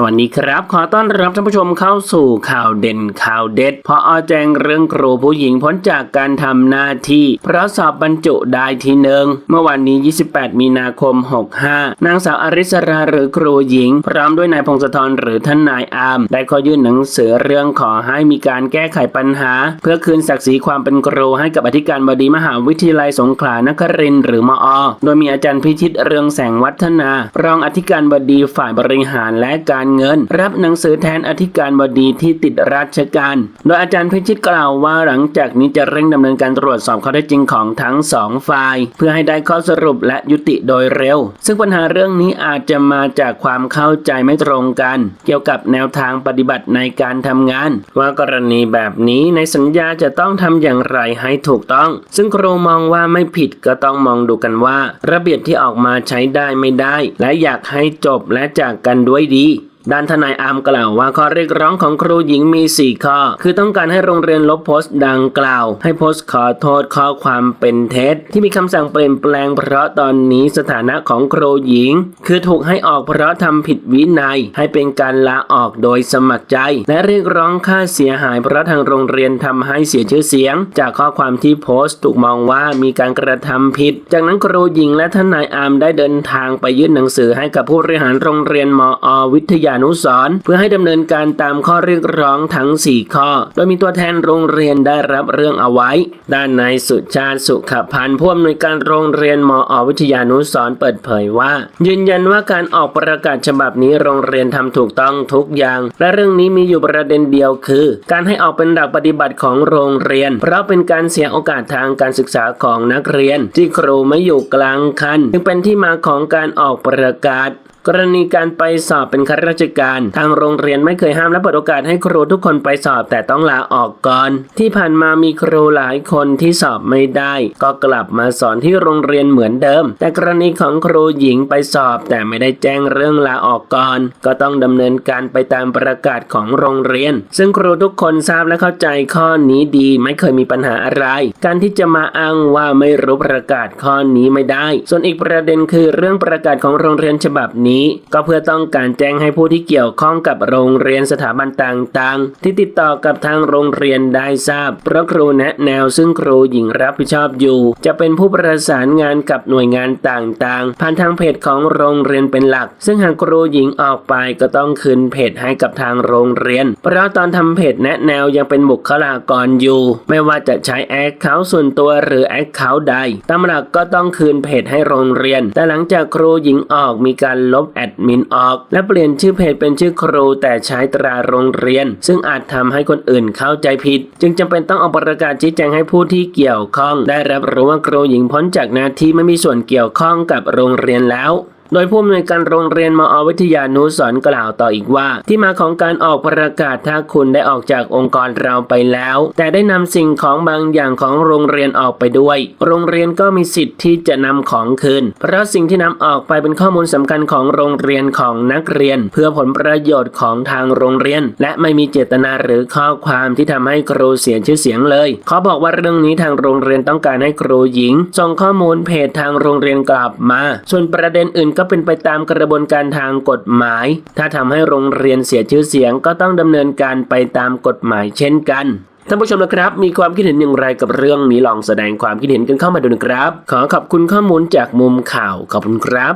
สวัสดีครับ ขอต้อนรับท่านผู้ชมเข้าสู่ข่าวเด่นข่าวเด็ดพออแจ้งเรื่องครูผู้หญิงพ้นจากการทำหน้าที่เพราะสอบบรรจุได้ที่หนึ่งเมื่อวันนี้ 28 มีนาคม 65 นางสาวอริสราหรือครูหญิง พร้อมด้วยนายพงศธรหรือท่านนายอาม ได้ขอยื่นหนังสือเรื่องขอให้มีการแก้ไขปัญหา เพื่อคืนศักดิ์ศรีความเป็นครูให้กับอธิการบดีมหาวิทยาลัยสงขลานครินทร์หรือมอ โดยมีอาจารย์พิชิตเรืองแสงวัฒนา รองอธิการบดีฝ่ายบริหารและการเงิน รับหนังสือแทนอธิการบดีที่ติดราชการ โดยอาจารย์พิชิตกล่าวว่าหลังจากนี้จะเร่งดำเนินการตรวจสอบข้อเท็จจริงของทั้งสองฝ่าย เพื่อให้ได้ข้อสรุปและยุติโดยเร็ว ซึ่งปัญหาเรื่องนี้อาจจะมาจากความเข้าใจไม่ตรงกัน เกี่ยวกับแนวทางปฏิบัติในการทำงาน ว่ากรณีแบบนี้ในสัญญาจะต้องทำอย่างไรให้ถูกต้อง ซึ่งครูมองว่าไม่ผิดก็ต้องมองดูกันว่า ระเบียบที่ออกมาใช้ได้ไม่ได้ และอยากให้จบและจากกันด้วยดี ด้านทนายอามกล่าวว่าข้อเรียกร้องของครูหญิงมี 4 ข้อ คือต้องการให้โรงเรียนลบโพสต์ดังกล่าว ให้โพสต์ขอโทษข้อความเป็นเท็จ ที่มีคำสั่งเปลี่ยนแปลงเพราะตอนนี้สถานะของครูหญิง คือถูกให้ออกเพราะทำผิดวินัย ให้เป็นการลาออกโดยสมัครใจ และเรียกร้องค่าเสียหาย เพราะทางโรงเรียนทำให้เสียชื่อเสียง จากข้อความที่โพสต์ถูกมองว่ามีการกระทำผิด จากนั้นครูหญิงและทนายอามได้เดินทางไปยื่นหนังสือให้กับผู้บริหารโรงเรียนมอวิทยานุสร์เพื่อให้ดำเนินการตามข้อเรียกร้องทั้ง 4 ข้อ โดยมีตัวแทนโรงเรียนได้รับเรื่องเอาไว้ ด้านนายสุชาติสุขพันธ์ผู้อำนวยการโรงเรียนมอวิทยานุสร์เปิดเผยว่า ยืนยันว่าการออกประกาศฉบับนี้โรงเรียนทำถูกต้องทุกอย่าง และเรื่องนี้มีอยู่ประเด็นเดียวคือ การให้ออกเป็นหลักปฏิบัติของโรงเรียน เพราะเป็นการเสียโอกาสทางการศึกษาของนักเรียน ที่ครูไม่อยู่กลางคันจึงเป็นที่มาของการออกประกาศกรณีการไปสอบเป็นข้าราชการ ทางโรงเรียนไม่เคยห้ามและเปิดโอกาสให้ครูทุกคนไปสอบแต่ต้องลาออกก่อน ที่ผ่านมามีครูหลายคนที่สอบไม่ได้ ก็กลับมาสอนที่โรงเรียนเหมือนเดิม แต่กรณีของครูหญิงไปสอบแต่ไม่ได้แจ้งเรื่องลาออกก่อน ก็ต้องดำเนินการไปตามประกาศของโรงเรียน ซึ่งครูทุกคนทราบและเข้าใจข้อนี้ดีไม่เคยมีปัญหาอะไร การที่จะมาอ้างว่าไม่รู้ประกาศข้อนี้ไม่ได้ ส่วนอีกประเด็นคือเรื่องประกาศของโรงเรียนฉบับนี้ก็เพื่อต้องการแจ้งให้ผู้ที่เกี่ยวข้องกับโรงเรียนสถาบันต่างๆ ที่ติดต่อกับทางโรงเรียนได้ทราบเพราะครูแนะแนวซึ่งครูหญิงรับผิดชอบอยู่ จะเป็นผู้ประสานงานกับหน่วยงานต่างๆ ผ่านทางเพจของโรงเรียนเป็นหลัก ซึ่งหากครูหญิงออกไปก็ต้องคืนเพจให้กับทางโรงเรียน เพราะตอนทำเพจแนะแนวยังเป็นบุคลากรอยู่ ไม่ว่าจะใช้แอคเคาท์ส่วนตัวหรือแอคเคาท์ใดตามหลักก็ต้องคืนเพจให้โรงเรียน แต่หลังจากครูหญิงออกมีการลบแอดมินออก และเปลี่ยนชื่อเพจเป็นชื่อครู แต่ใช้ตราโรงเรียน ซึ่งอาจทำให้คนอื่นเข้าใจผิด จึงจำเป็นต้องออกประกาศชี้แจงให้ผู้ที่เกี่ยวข้อง ได้รับรู้ว่าครูหญิงพ้นจากหน้าที่ไม่มีส่วนเกี่ยวข้องกับโรงเรียนแล้ว โดยผู้อำนวยการโรงเรียนมอวิทยานุสรณ์กล่าวต่ออีกว่า ที่มาของการออกประกาศถ้าคุณได้ออกจากองค์กรเราไปแล้ว แต่ได้นำสิ่งของบางอย่างของโรงเรียนออกไปด้วย โรงเรียนก็มีสิทธิ์ที่จะนำของคืน เพราะสิ่งที่นำออกไปเป็นข้อมูลสำคัญของโรงเรียนของนักเรียน เพื่อผลประโยชน์ของทางโรงเรียน และไม่มีเจตนาหรือข้อความที่ทำให้ครูเสียชื่อเสียงเลยเขาบอกว่าเรื่องนี้ทางโรงเรียนต้องการให้ครูหญิงส่งข้อมูลเพจทางโรงเรียนกลับมา ส่วนประเด็นอื่นก็เป็นไปตามกระบวนการทางกฎหมาย ถ้าทำให้โรงเรียนเสียชื่อเสียงก็ต้องดำเนินการไปตามกฎหมายเช่นกันท่านผู้ชมนะครับ มีความคิดเห็นอย่างไรกับเรื่องนี้ลองแสดงความคิดเห็นกันเข้ามาดูนะครับ ขอขอบคุณข้อมูลจากมุมข่าวขอบคุณครับ